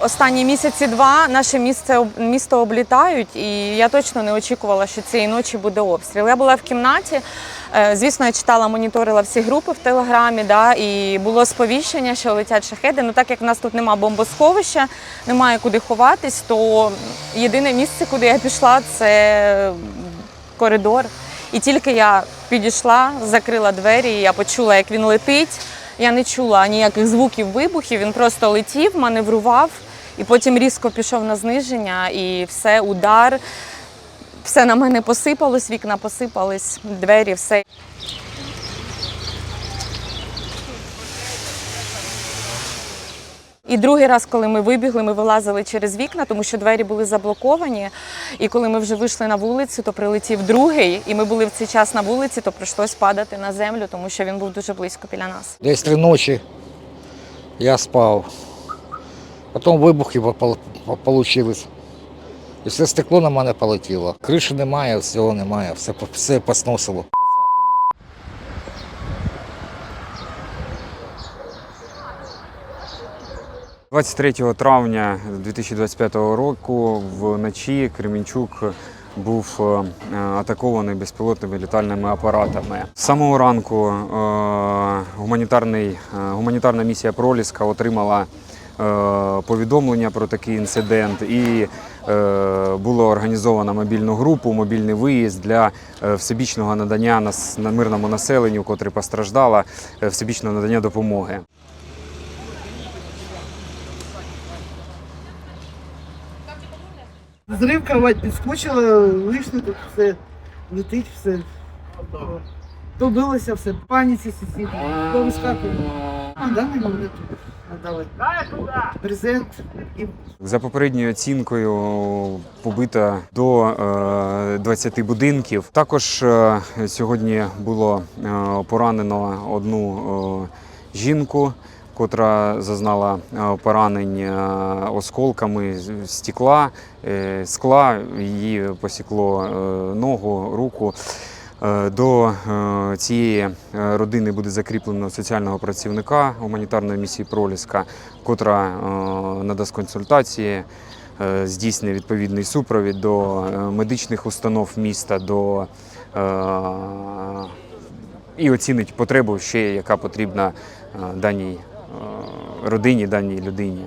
Останні місяці два наше місце місто облітають, і я точно не очікувала, що цієї ночі буде обстріл. Я була в кімнаті. е, Звісно, я читала, моніторила всі групи в телеграмі, да, і було сповіщення, що летять шахеди. Ну так як в нас тут немає бомбосховища, немає куди ховатись, то єдине місце, куди я пішла, це коридор. І тільки я підійшла, закрила двері, і я почула, як він летить. Я не чула ніяких звуків вибухів. Він просто летів, маневрував, і потім різко пішов на зниження, і все, удар. Все на мене посипалось, вікна посипались, двері, все. І другий раз, коли ми вибігли, ми вилазили через вікна, тому що двері були заблоковані. І коли ми вже вийшли на вулицю, то прилетів другий, і ми були в цей час на вулиці, то прийшлось падати на землю, тому що він був дуже близько біля нас. Десь три ночі я спав. Потім вибухи вийшли. І все стекло на мене полетіло. Криші немає, всього немає, все, все посносило. 23 травня 2025 року вночі Кременчук був е, атакований безпілотними літальними апаратами. З самого ранку е, гуманітарний, е, гуманітарна місія Проліска отримала повідомлення про такий інцидент і було організовано мобільну групу, мобільний виїзд для всебічного надання на мирному населенню, котре постраждало, всебічного надання допомоги. Зрив кровать підскочила, вийшли тут все летить, все. Побилося все, паніці сусіди. Вискакує? А, да, мені вони надали. Презент і За попередньою оцінкою побито до е, 20 будинків. Також е, сьогодні було е, поранено одну е, жінку, котра зазнала е, поранень е, осколками стекла, е, скла. Її посікло ногу, руку. До цієї родини буде закріплено соціального працівника гуманітарної місії Проліска, котра надасть консультації, здійснює відповідний супровід до медичних установ міста, до і оцінить потребу ще, яка потрібна даній родині, даній людині.